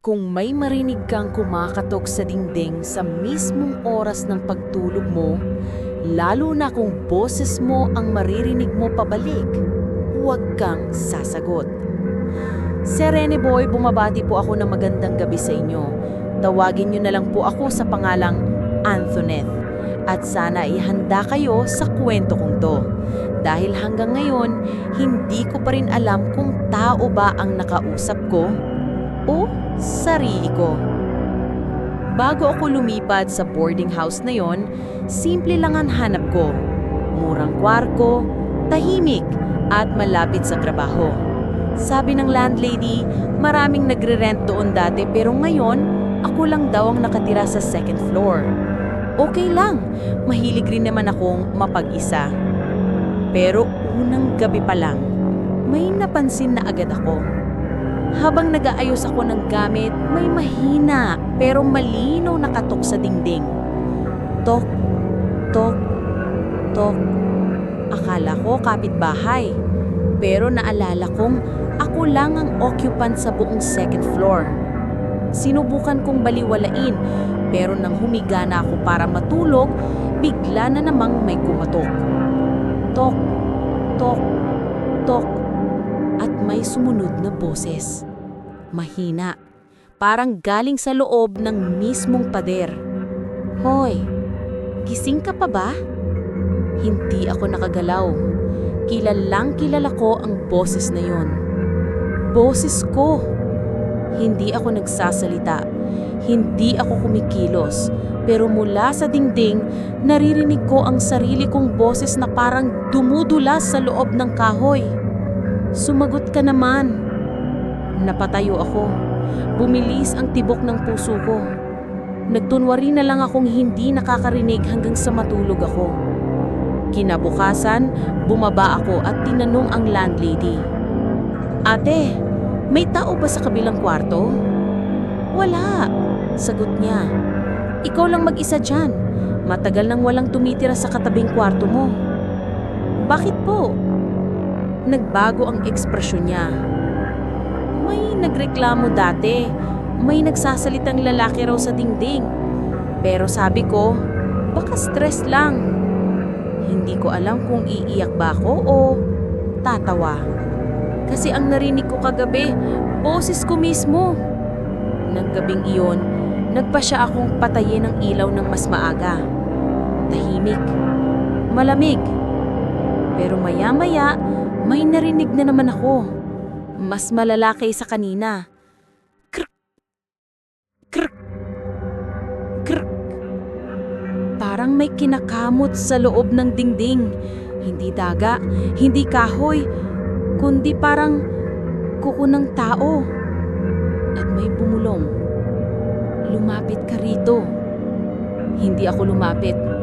Kung may marinig kang kumakatok sa dingding sa mismong oras ng pagtulog mo, lalo na kung boses mo ang maririnig mo pabalik, huwag kang sasagot. Serene Boy, bumabati po ako ng magandang gabi sa inyo. Tawagin niyo na lang po ako sa pangalang Anthoneth. At sana ihanda kayo sa kwento kong to. Dahil hanggang ngayon, hindi ko pa rin alam kung tao ba ang nakausap ko o sarili ko. Bago ako lumipad sa boarding house na yon, simple lang ang hanap ko. Murang kwarko, tahimik, at malapit sa trabaho. Sabi ng landlady, maraming nagre-rent doon dati pero ngayon, ako lang daw ang nakatira sa second floor. Okay lang, mahilig rin naman akong mapag-isa. Pero unang gabi pa lang, may napansin na agad ako. Habang nag-aayos ako ng gamit, may mahina pero malinaw na katok sa dingding. Tok, tok, tok. Akala ko kapitbahay. Pero naalala kong ako lang ang occupant sa buong second floor. Sinubukan kong baliwalain pero nang humiga na ako para matulog, bigla na namang may kumatok. Tok, tok, tok. May sumunod na boses. Mahina. Parang galing sa loob ng mismong pader. Hoy, gising ka pa ba? Hindi ako nakagalaw. Kilalang kilala ko ang boses na yon. Boses ko. Hindi ako nagsasalita. Hindi ako kumikilos. Pero mula sa dingding, naririnig ko ang sarili kong boses na parang dumudulas sa loob ng kahoy. Sumagot ka naman. Napatayo ako. Bumilis ang tibok ng puso ko. Nagtunwari na lang akong hindi nakakarinig hanggang sa matulog ako. Kinabukasan, bumaba ako at tinanong ang landlady. Ate, may tao ba sa kabilang kwarto? Wala, sagot niya. Ikaw lang mag-isa dyan. Matagal nang walang tumitira sa katabing kwarto mo. Bakit po? Nagbago ang ekspresyon niya. May nagreklamo dati. May nagsasalitang lalaki raw sa dingding. Pero sabi ko, baka stress lang. Hindi ko alam kung iiyak ba ako o tatawa. Kasi ang narinig ko kagabi, boses ko mismo. Nang gabing iyon, nagpa siya akong patayin ng ilaw ng mas maaga. Tahimik. Malamig. Pero maya-maya, may narinig na naman ako. Mas malala kaysa kanina. Krk. Krk. Krk. Parang may kinakamot sa loob ng dingding. Hindi daga, hindi kahoy, kundi parang kuko ng tao. At may bumulong. Lumapit ka rito. Hindi ako lumapit.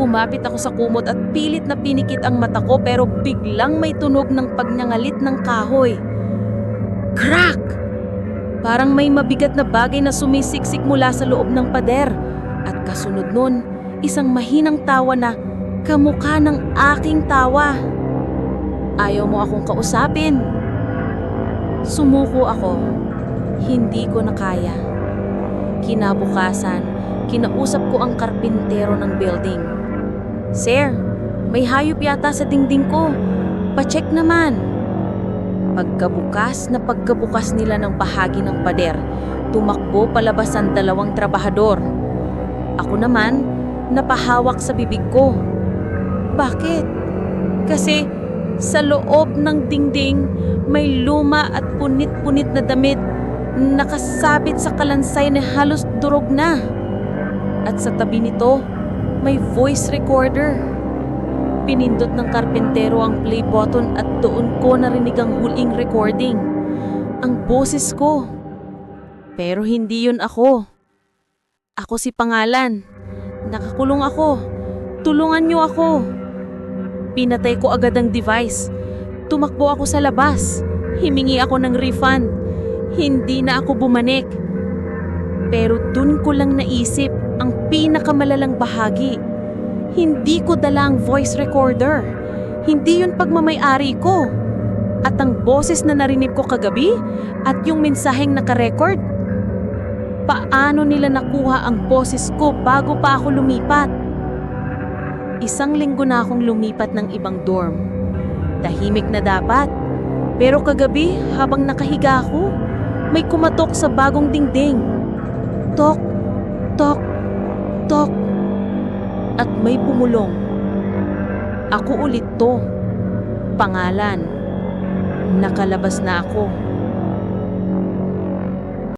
Kumapit ako sa kumot at pilit na pinikit ang mata ko pero biglang may tunog ng pagnyangalit ng kahoy. Crack! Parang may mabigat na bagay na sumisiksik mula sa loob ng pader. At kasunod nun, isang mahinang tawa na kamukha ng aking tawa. Ayaw mo akong kausapin. Sumuko ako. Hindi ko na kaya. Kinabukasan, kinausap ko ang karpintero ng building. Sir, may hayop yata sa dingding ko. Pacheck naman. Pagkabukas na pagkabukas nila ng bahagi ng pader, tumakbo palabas ang dalawang trabahador. Ako naman, napahawak sa bibig ko. Bakit? Kasi sa loob ng dingding, may luma at punit-punit na damit nakasabit sa kalansay na halos durog na. At sa tabi nito, may voice recorder. Pinindot ng karpentero ang play button at doon ko narinig ang huling recording. Ang boses ko. Pero hindi yun ako. Ako si Pangalan. Nakakulong ako. Tulungan niyo ako. Pinatay ko agad ang device. Tumakbo ako sa labas. Himingi ako ng refund. Hindi na ako bumanik. Pero dun ko lang naisip ang pinakamalalang bahagi. Hindi ko dala ang voice recorder. Hindi yun pagmamayari ko. At ang boses na narinig ko kagabi at yung mensaheng nakarecord, Paano nila nakuha ang boses ko bago pa ako lumipat? Isang linggo na akong lumipat ng ibang dorm. Tahimik na dapat. Pero kagabi, habang nakahiga ako, may kumatok sa bagong dingding. Tok, tok, tok. At may pumulong. Ako ulit to. Pangalan. Nakalabas na ako.